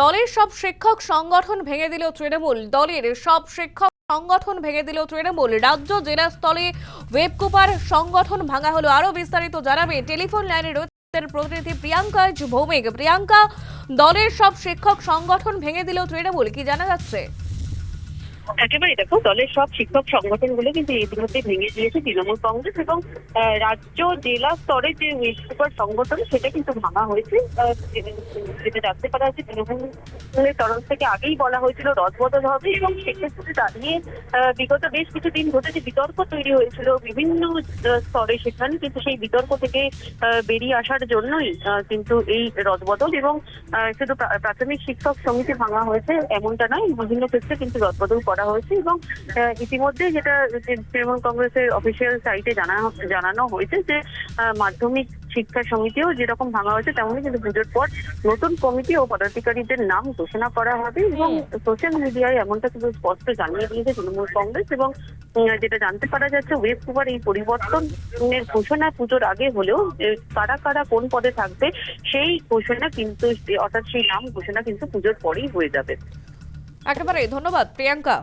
দলের সব শিক্ষক সংগঠন ভেঙে দিল তৃণমূল। দলের সব শিক্ষক সংগঠন ভেঙে দিল তৃণমূল। রাজ্য জেলা স্থলে ওয়েবকুপার সংগঠন ভাঙা হলো আরও বিস্তারিত জানাবে। টেলিফোন লাইনে রয়েছে প্রতিনিধি প্রিয়াঙ্কা ভৌমিক প্রিয়াঙ্কা, দলের সব শিক্ষক সংগঠন ভেঙে দিল তৃণমূল, কি জানা যাচ্ছে? একেবারে দেখো, দলের সব শিক্ষক সংগঠনগুলো কিন্তু ইতিমধ্যে ভেঙে দিয়েছে তৃণমূল কংগ্রেস এবং রাজ্য জেলা স্তরে যে ওয়েস্টপেপার সংগঠন, সেটা কিন্তু ভাঙা হয়েছে। যেটা জানতে পারা যাচ্ছে তৃণমূলের তরফ থেকে আগেই বলা হয়েছিল রদবদল হবে এবং সেক্ষেত্রে দাঁড়িয়ে বিগত বেশ কিছুদিন যে বিতর্ক তৈরি হয়েছিল বিভিন্ন স্তরে সেখানে, কিন্তু সেই বিতর্ক থেকে বেরিয়ে আসার জন্যই কিন্তু এই রদবদল এবং শুধু প্রাথমিক শিক্ষক সমিতি ভাঙা হয়েছে এমনটা নয়, বিভিন্ন ক্ষেত্রে কিন্তু রদবদল করা হয়েছে এবং ইতিমধ্যে যেটা তৃণমূল কংগ্রেসের অফিসিয়াল সাইটে জানানো জানানো হয়েছে যে মাধ্যমিক শিক্ষা সমিতিও যেরকম ভাঙা হয়েছে তেমনই কিন্তু পুজোর পর নতুন কমিটি ও পদাধিকারীদের নাম ঘোষণা করা হবে এবং সোশ্যাল মিডিয়ায় এমনটা কিন্তু স্পষ্ট জানিয়ে দিয়েছে তৃণমূল কংগ্রেস এবং যেটা জানতে পারা যাচ্ছে ওয়েব কুপার এই পরিবর্তনের ঘোষণা পুজোর আগে হলেও কারা কারা কোন পদে থাকবে সেই ঘোষণা কিন্তু অর্থাৎ সেই নাম ঘোষণা কিন্তু পুজোর পরেই হয়ে যাবে। একেবারে ধন্যবাদ প্রিয়াঙ্কা।